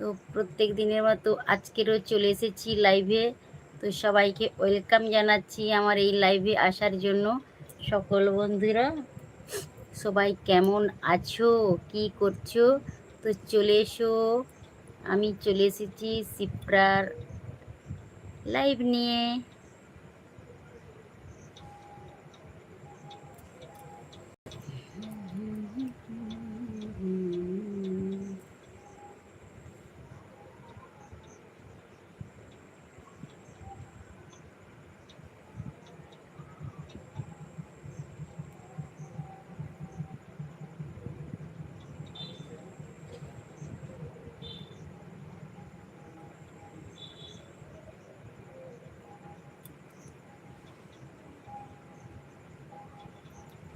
তো প্রত্যেক দিনের মতো আজকেরও চলে এসেছি লাইভে তো সবাইকে ওয়েলকাম জানাচ্ছি আমার এই লাইভে আসার জন্য। সকল বন্ধুরা, সবাই কেমন আছো? কি করছ? তো চলে এসো। আমি চলে এসেছি সিপ্রার লাইভ নিয়ে।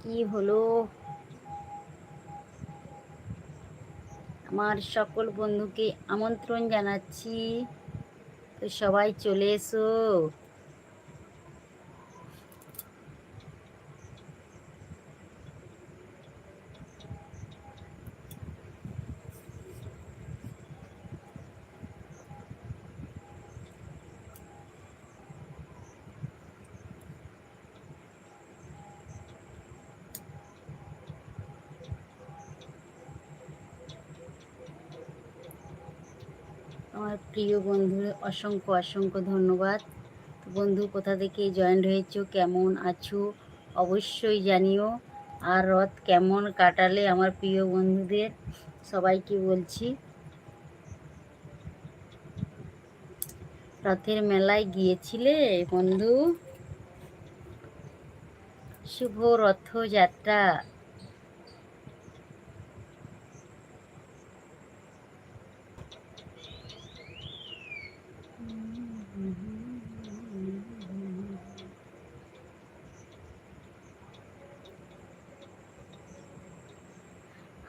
কি হলো? আমার সকল বন্ধুকে আমন্ত্রণ জানাচ্ছি। তো সবাই চলে এসো। আমার প্রিয় বন্ধু অসংখ্য অসংখ্য ধন্যবাদ। বন্ধু, কোথা থেকে জয়েন্ট হয়েছো? কেমন আছো? অবশ্যই জানিও। আর রথ কেমন কাটালে আমার প্রিয় বন্ধুদের সবাইকে বলছি। রথের মেলায় গিয়েছিলে বন্ধু? শুভ রথযাত্রা।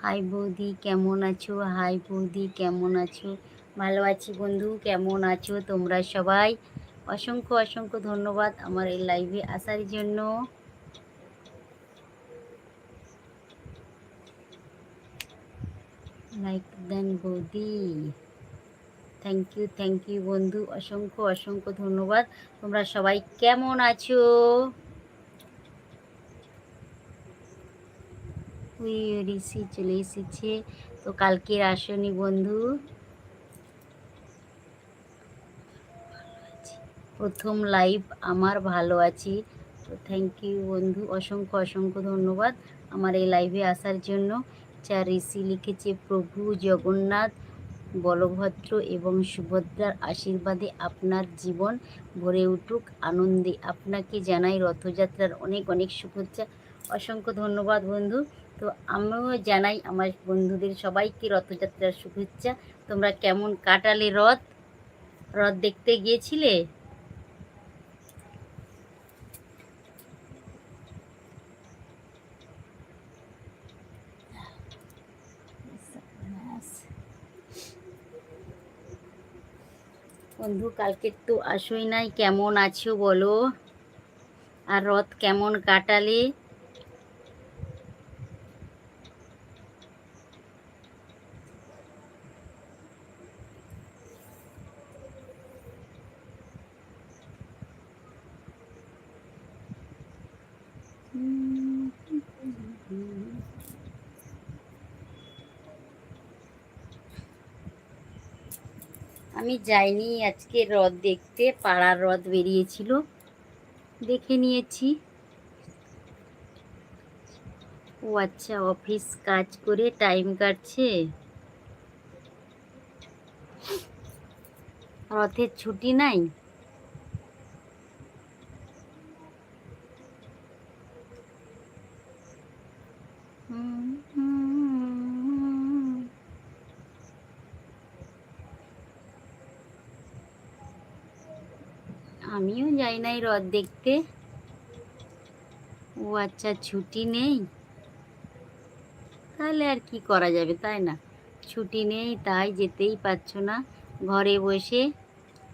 হাই বৌদি কেমন আছো? হাই বৌদি কেমন আছো? ভালো আছি বন্ধু, কেমন আছো তোমরা সবাই? অসংখ্য অসংখ্য ধন্যবাদ আমার এই লাইভে আসার জন্য। লাইক দেন বৌদি থ্যাংক ইউ থ্যাংক ইউ বন্ধু, অসংখ্য অসংখ্য ধন্যবাদ। তোমরা সবাই কেমন আছো? ওই ঋষি চলে এসেছে। তো কালকের আসনি বন্ধু, প্রথম লাইভ আমার ভালো আছি। তো থ্যাংক ইউ বন্ধু, অসংখ্য অসংখ্য ধন্যবাদ আমার এই লাইভে আসার জন্য। যা ঋষি লিখেছে, প্রভু জগন্নাথ, বলভদ্র এবং সুভদ্রার আশীর্বাদে আপনার জীবন ভরে উঠুক আনন্দে। আপনাকে জানাই রথযাত্রার অনেক অনেক শুভেচ্ছা। অসংখ্য ধন্যবাদ বন্ধু। তো আমিও জানাই আমার বন্ধুদের সবাইকে রথযাত্রার শুভেচ্ছা। তোমরা কেমন কাটালে রথ? রথ দেখতে গিয়েছিলে? বন্ধু, কালকে তো আসোই নাই। কেমন আছো বলো? আর রথ কেমন কাটালে আমি যাইনি, আজকে রথ দেখতে, পাড়ার রথ বেরিয়েছিল। দেখে নিয়েছি। ও আচ্ছা অফিস কাজ করে টাইম কাটছে। রথের ছুটি নাই হুম, হুম। নাই রথ দেখতে। ও আচ্ছা ছুটি নেই? তাহলে আর কি করা যাবে, তাই না? ছুটি নেই, তাই যেতেই পারছ না। ঘরে বসে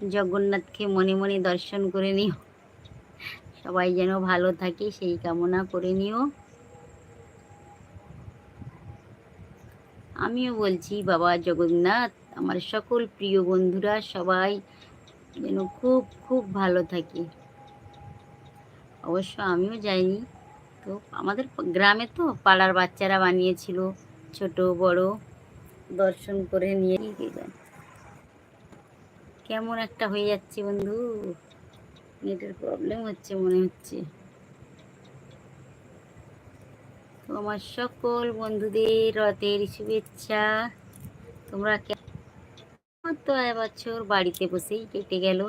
জগন্নাথকে মনে মনে দর্শন করে নিও। সবাই যেন ভালো থাকে, সেই কামনা করে নিও। আমিও বলছি, বাবা জগন্নাথ, আমার সকল প্রিয় বন্ধুরা, সবাই যেন খুব খুব ভালো থাকে। অবশ্য আমিও যাইনি। তো আমাদের গ্রামে তো পাড়ার বাচ্চারা বানিয়েছিল, ছোট, বড়, দর্শন করে নিয়ে কেমন একটা হয়ে যাচ্ছে বন্ধু। নেটের প্রবলেম হচ্ছে মনে হচ্ছে। তো আমার সকল বন্ধুদের রথের শুভেচ্ছা। তোমরা তো এবছর বাড়িতে বসেই কেটে গেল।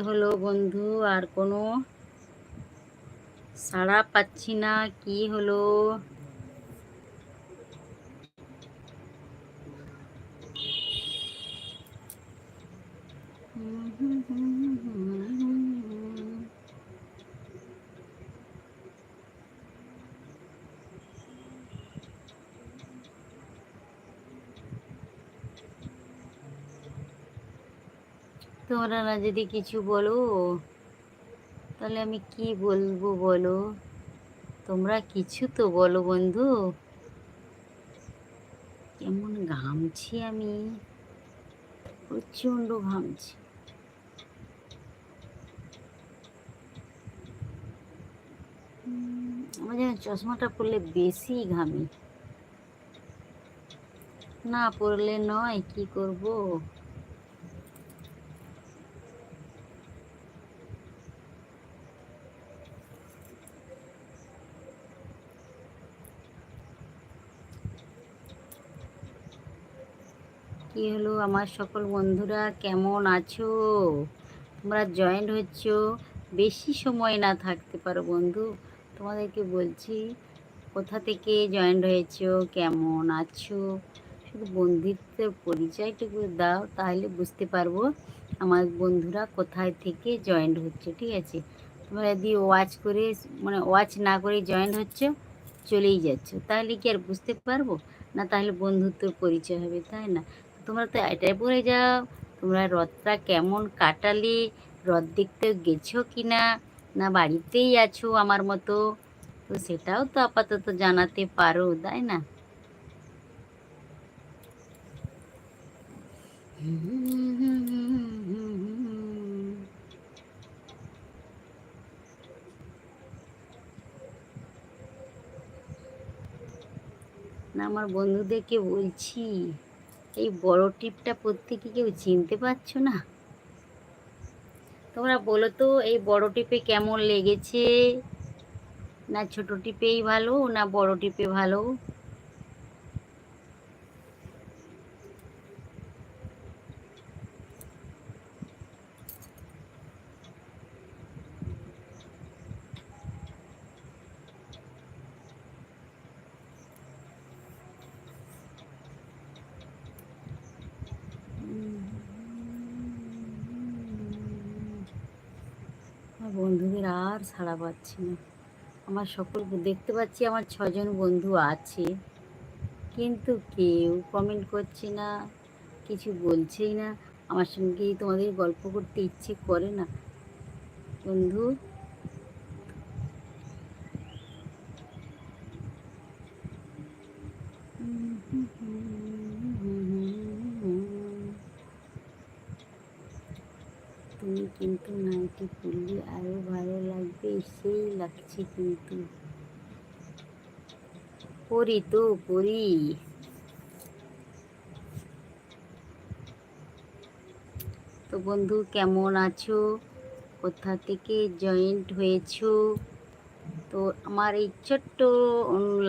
হলো বন্ধু? আর কোনো সাড়া পাচ্ছি না কি হলো? তোমরা না যদি কিছু বলো, তাহলে আমি কি বলব বলো? তোমরা কিছু তো বলো বন্ধু। কেমন ঘামছি আমি। প্রচণ্ড ঘামছি। আমার যেন চশমাটা পরলে বেশি ঘামি। না পরলে নয়, কি করব কি হলো আমার সকল বন্ধুরা, কেমন আছো? তোমরা জয়েন্ট হচ্ছ? বেশি সময় না থাকতে পারো বন্ধু। তোমাদেরকে বলছি, কোথা থেকে জয়েন্ট হয়েছো? কেমন আছো? শুধু বন্ধুত্বের পরিচয়টুকু দাও, তাহলে বুঝতে পারব আমার বন্ধুরা কোথায় থেকে জয়েন্ট হচ্ছে, ঠিক আছে? তোমরা যদি ওয়াচ করে মানে ওয়াচ না করে জয়েন্ট হচ্ছে, চলেই যাচ্ছ। তাহলে কি আর বুঝতে পারব? না তাহলে বন্ধুত্বর পরিচয় হবে, তাই না? তোমরা তো এটাই বলে যাও। তোমরা রথটা কেমন কাটালে? রথ দেখতে গেছো কি না না বাড়িতেই আছো আমার মতো? তো সেটাও তো আপাতত জানাতে পারো, তাই না, আমার বন্ধুদেরকে বলছি। এই বড় টিপটা প্রত্যেকে কেউ চিনতে পারছ না? তোমরা বলো তো, এই বড় টিপে কেমন লেগেছে? না ছোট টিপেই ভালো, না বড় টিপে ভালো আমার বন্ধুদের আর ছাড়া পাচ্ছি না। আমার সকল দেখতে পাচ্ছি আমার ছজন বন্ধু আছে, কিন্তু কেউ কমেন্ট করছে না, কিছু বলছেই না। আমার সঙ্গে তোমাদের গল্প করতে ইচ্ছে করে না। বন্ধু তুমি কিন্তু নাইটি পরলে আরও ভালো লাগবে সেই লাগছে কিন্তু পরি তো পরি। তো বন্ধু, কেমন আছো? কোথা থেকে জয়েন্ট হয়েছো? তো আমার এই ছোট্ট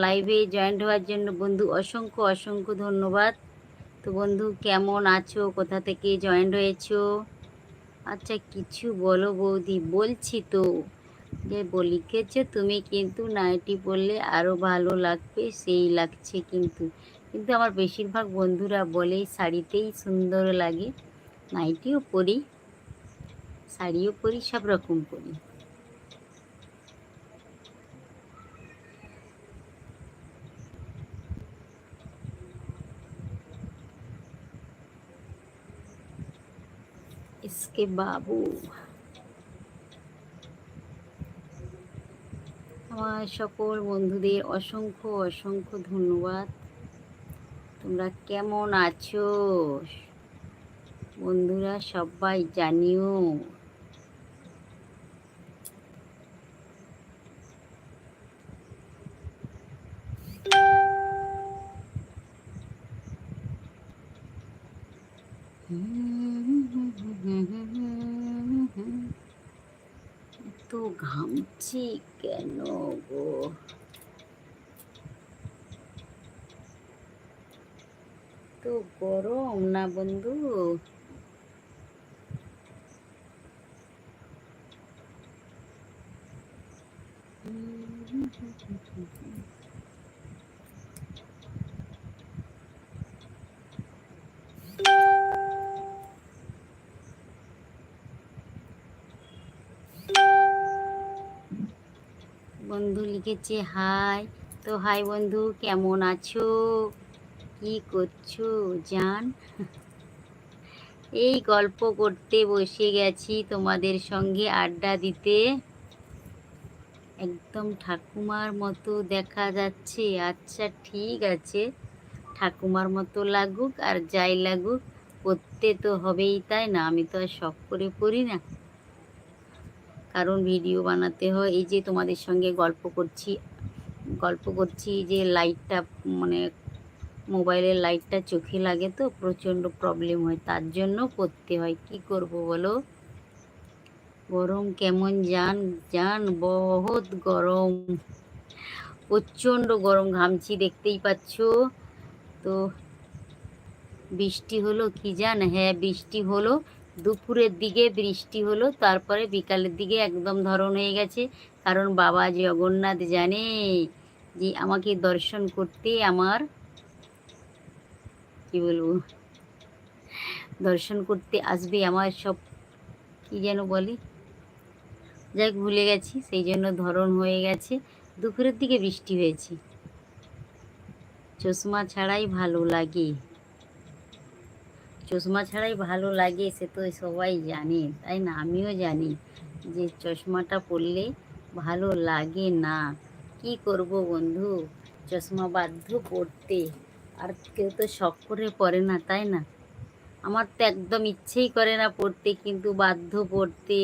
লাইভে জয়েন্ট হওয়ার জন্য বন্ধু অসংখ্য অসংখ্য ধন্যবাদ। তো বন্ধু, কেমন আছো? কোথা থেকে জয়েন্ট হয়েছো? আচ্ছা কিছু বলো বৌদি, বলছি তো। যে বলিকেছে তুমি কিন্তু নাইটি পরলে আরও ভালো লাগবে সেই লাগছে কিন্তু কিন্তু আমার বেশিরভাগ বন্ধুরা বলে শাড়িতেই সুন্দর লাগে নাইটিও পরি শাড়িও পরি সব রকম পরি इसके बाबू আমার সকল বন্ধুদের অসংখ্য অসংখ্য ধন্যবাদ। তোমরা কেমন আছো? বন্ধুরা সবাই জানিও তো ঘামছি কেন গো? তো গরম না বন্ধু? বন্ধু লিখেছে, হাই। তো, হাই বন্ধু, কেমন আছো? কি করছ জান? এই গল্প করতে বসে গেছি তোমাদের সঙ্গে আড্ডা দিতে। একদম ঠাকুমার মতো দেখা যাচ্ছে। আচ্ছা ঠিক আছে। ঠাকুমার মতো লাগুক আর যাই লাগুক, করতে তো হবেই, তাই না? আমি তো আর শখ করে পড়ি না। কারণ ভিডিও বানাতে হয়। এই যে তোমাদের সঙ্গে গল্প করছি গল্প করছি যে লাইটটা মানে মোবাইলের লাইটটা চোখে লাগে তো, প্রচণ্ড প্রবলেম হয়। তার জন্য করতে হয়। কি করব বলো? গরম কেমন জান জান বহুত গরম। প্রচণ্ড গরম ঘামছি, দেখতেই পাচ্ছ। তো বৃষ্টি হলো কি জান? হ্যাঁ বৃষ্টি হলো। দুপুরের দিকে বৃষ্টি হলো, তারপরে বিকালের দিকে একদম ধরন হয়ে গেছে। কারণ বাবা জগন্নাথ জানে যে আমাকে দর্শন করতে আমার, কি বলব, দর্শন করতে আসবে আমার সব, কি যেন বলি যাই ভুলে গেছি, সেই জন্য ধরন হয়ে গেছে। দুপুরের দিকে বৃষ্টি হয়েছে। চশমা ছাড়াই ভালো লাগে। চশমা ছাড়াই ভালো লাগে, সে তো সবাই জানে, তাই না? আমিও জানি যে চশমাটা পরলে ভালো লাগে না। কি করব বন্ধু? চশমা বাধ্য পড়তে আর কেউ তো শখ করে পড়ে না, তাই না? আমার তো একদম ইচ্ছেই করে না পড়তে কিন্তু বাধ্য পড়তে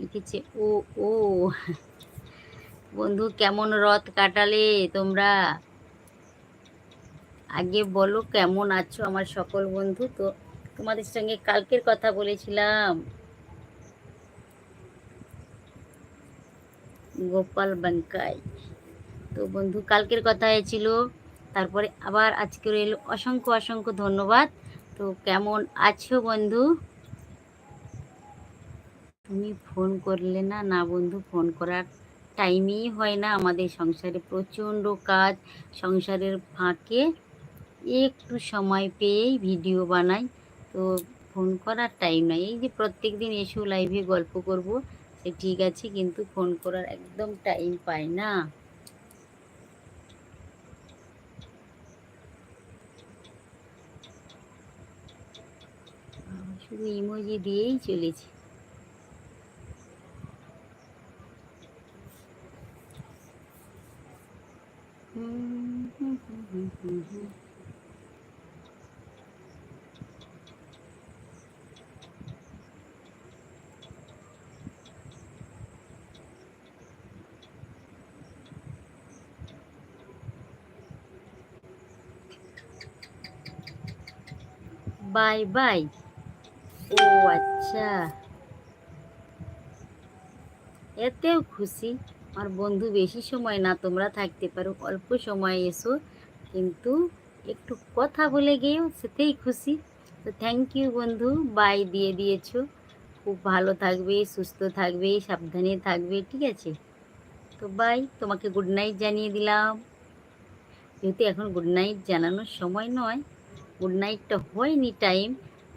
লিখেছে, ও ও। বন্ধু, কেমন রথ কাটালে তোমরা? আগে বলো কেমন আছো আমার সকল বন্ধু? তো তোমাদের সঙ্গে কালকের কথা বলেছিলাম। গোপাল বাঙ্কাই তো বন্ধু, কালকের কথা হয়েছিল, তারপরে আবার আজকে এলো অসংখ্য অসংখ্য ধন্যবাদ। তো কেমন আছো বন্ধু? তুমি ফোন করলে না না বন্ধু, ফোন করার টাইমই হয় না। আমাদের সংসারে প্রচণ্ড কাজ, সংসারের ফাঁকে একটু সময় পেয়েই ভিডিও বানাই। তো ফোন করার টাইম নাই। এই যে প্রত্যেক দিন এসেও লাইভে গল্প করব, সে ঠিক আছে, কিন্তু ফোন করার একদম টাইম পাই না। শুধু ইমোজি দিয়েই চলেছে। হুম হুম হুম হুম হুম। Bye bye. ও আচ্ছা। এতেও খুশি। আমার বন্ধু বেশি সময় না, তোমরা থাকতে পারো, অল্প সময় এসো। কিন্তু একটু কথা বলে গিয়েও সেতেই খুশি। তো থ্যাংক ইউ বন্ধু বাই দিয়ে দিয়েছ। খুব ভালো থাকবে, সুস্থ থাকবে, সাবধানে থাকবে, ঠিক আছে? তো বাই তোমাকে গুড নাইট জানিয়ে দিলাম। যেহেতু এখন গুড নাইট জানানোর সময় নয় গুড নাইটটা হয়নি টাইম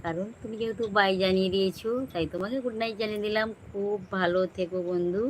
কারণ তুমি যেহেতু বাই জানিয়ে দিয়েছ, তাই তোমাকে গুড নাইট জানিয়ে দিলাম। খুব ভালো থেকো বন্ধু।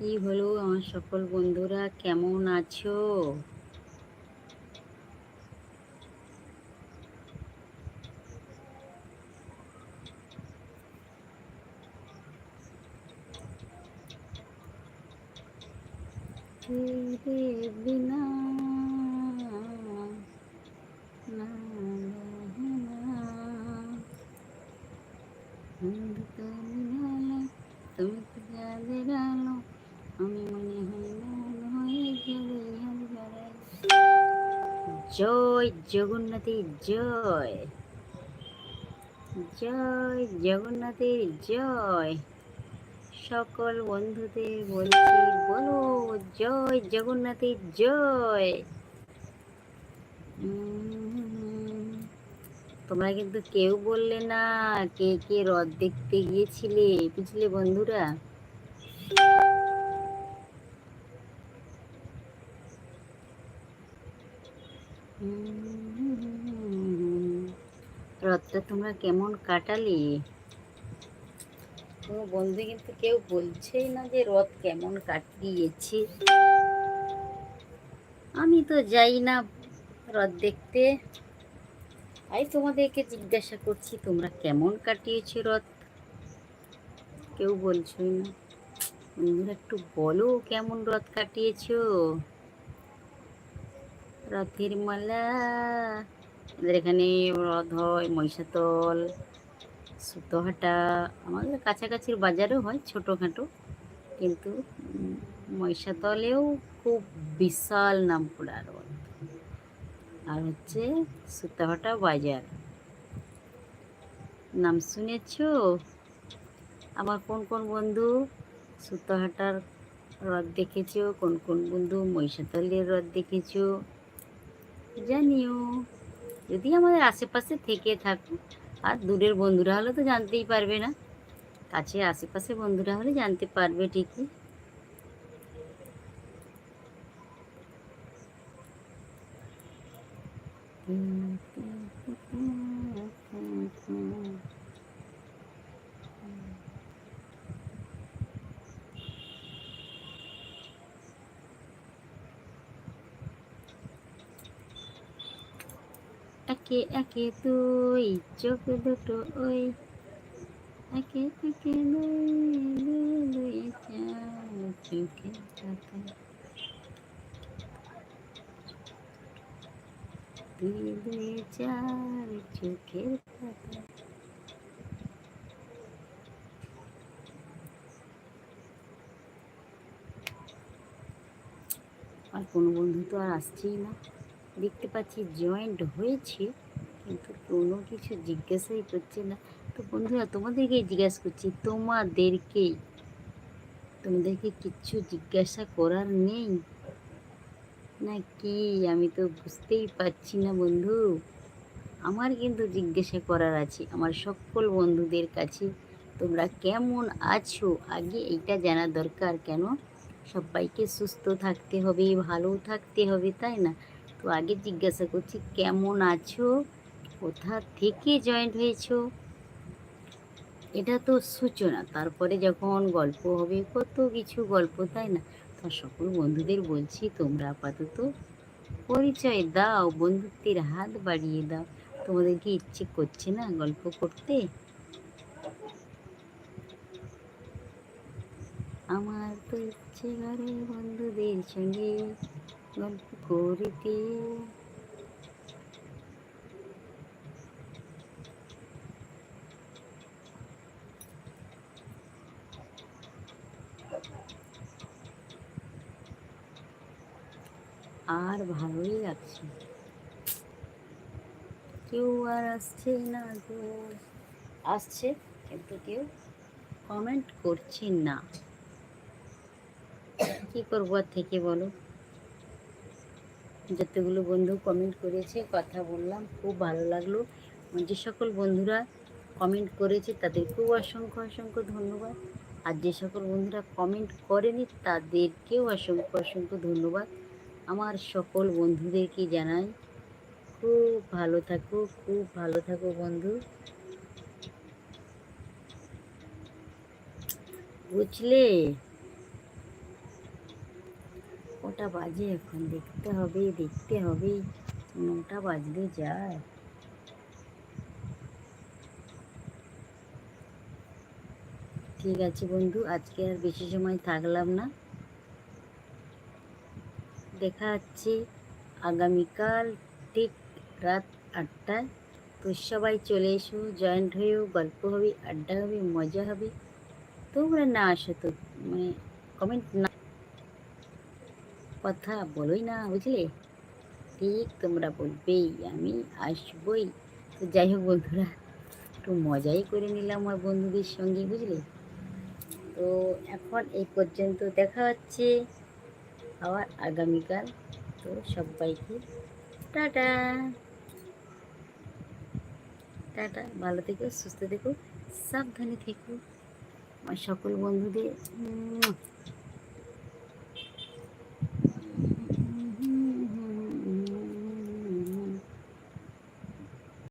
কি হলো আমার সকল বন্ধুরা? কেমন আছো? तेरे জগন্নাথের জয়। জয় জগন্নাথের জয়। সকল বন্ধুদের বলছি, বলো, জয় জগন্নাথের জয়। তোমরা কিন্তু কেউ বললে না, কে কে রথ দেখতে গিয়েছিলে, বুঝলে বন্ধুরা? রথটা তোমরা কেমন কাটালে? কোনো বন্ধু কিন্তু কেউ বলছেই না যে রথ কেমন কাটিয়েছে। আমি তো যাই না রথ দেখতে। তাই তোমাদেরকে জিজ্ঞাসা করছি, তোমরা কেমন কাটিয়েছো রথ? কেউ বলছোই না। বন্ধুরা, একটু বলো কেমন রথ কাটিয়েছো? রথের মালা, আমাদের এখানে রথ হয় মহিষাতল, সুতোহাটা, আমাদের কাছাকাছির বাজারও হয় ছোটোখাটো, কিন্তু মহিষাতলেও খুব বিশাল নাম করা আর হচ্ছে সুতাহাটা বাজার। নাম শুনেছ? আমার কোন কোন বন্ধু সুতাহাটার রথ দেখেছ? কোন কোন বন্ধু মহিষাতলের রথ দেখেছ? জানিও, যদি আমাদের আশেপাশে থেকে থাকো, আর দূরের বন্ধুরা হলে তো জানতেই পারবে না। কাছে আশেপাশে বন্ধুরা হলে জানতে পারবে ঠিকই। একে একে তুই চোখ দুটো ওই। একে একে চোখে চার চোখের পাতা। আর কোনো বন্ধু তো আর আসছেই না। দেখতে পাচ্ছি জয়েন্ট হয়েছে, কিন্তু কোনো কিছু জিজ্ঞাসাই করছে না। তো বন্ধুরা, তোমাদেরকেই জিজ্ঞাসা করছি তোমাদেরকেই তোমাদেরকে কিচ্ছু জিজ্ঞাসা করার নেই? না কি আমি তো বুঝতেই পারছি না বন্ধু। আমার কিন্তু জিজ্ঞাসা করার আছে, আমার সকল বন্ধুদের কাছে। তোমরা কেমন আছো? আগে এইটা জানা দরকার কেন? সবাইকে সুস্থ থাকতে হবে, ভালো থাকতে হবে, তাই না? তো আগে জিজ্ঞাসা করছি, কেমন আছো? কোথা থেকে জয়েন্ট হয়েছো? এটা তো সূচনা। তারপরে যখন গল্প হবে, কত কিছু গল্প, তাই না? তো সকল বন্ধুদের বলছি, তোমরা আপাতত পরিচয় দাও, বন্ধুত্বের হাত বাড়িয়ে দাও। তোমাদের কি ইচ্ছে করছে না গল্প করতে? আমার তো ইচ্ছে করে বন্ধুদের সঙ্গে গল্প করিতে আর ভালোই লাগছে। কেউ আর আসছে না গো। আসছে, কিন্তু কেউ কমেন্ট করছে না। কি করব আর থেকে বলো? যতগুলো বন্ধু কমেন্ট করেছে, কথা বললাম, খুব ভালো লাগল। যে সকল বন্ধুরা কমেন্ট করেছে, তাদেরকেও অসংখ্য অসংখ্য ধন্যবাদ। আর যে সকল বন্ধুরা কমেন্ট করেনি, তাদেরকেও অসংখ্য অসংখ্য ধন্যবাদ। আমার সকল বন্ধুদেরকে জানাই, খুব ভালো থাকো, খুব ভালো থাকো বন্ধু। বুঝলে? ওটা বাজে, এখন দেখতে হবে দেখতে হবে, নটা বাজলে যায়। ঠিক আছে বন্ধু, আজকে আর বেশি সময় থাকলাম না। দেখা হচ্ছে আগামীকাল ঠিক রাত আটটায়। তো সবাই চলে এসো জয়েন্ট হয়েও, গল্প হবে, আড্ডা হবে, মজা হবে। তোমরা না আসো তো মানে কমেন্ট না কথা বলোই না, বুঝলে? ঠিক তোমরা বলবেই, আমি আসবই। তো যাই হোক বন্ধুরা, একটু মজাই করে নিলাম আমার বন্ধুদের সঙ্গে, বুঝলে? তো এখন এই পর্যন্ত দেখা হচ্ছে আবার আগামীকাল। তো সবাইকে টাটা। টাটা, ভালো থেকো, সুস্থ থেকো, সাবধানে থেকো। আমার সকল বন্ধুদের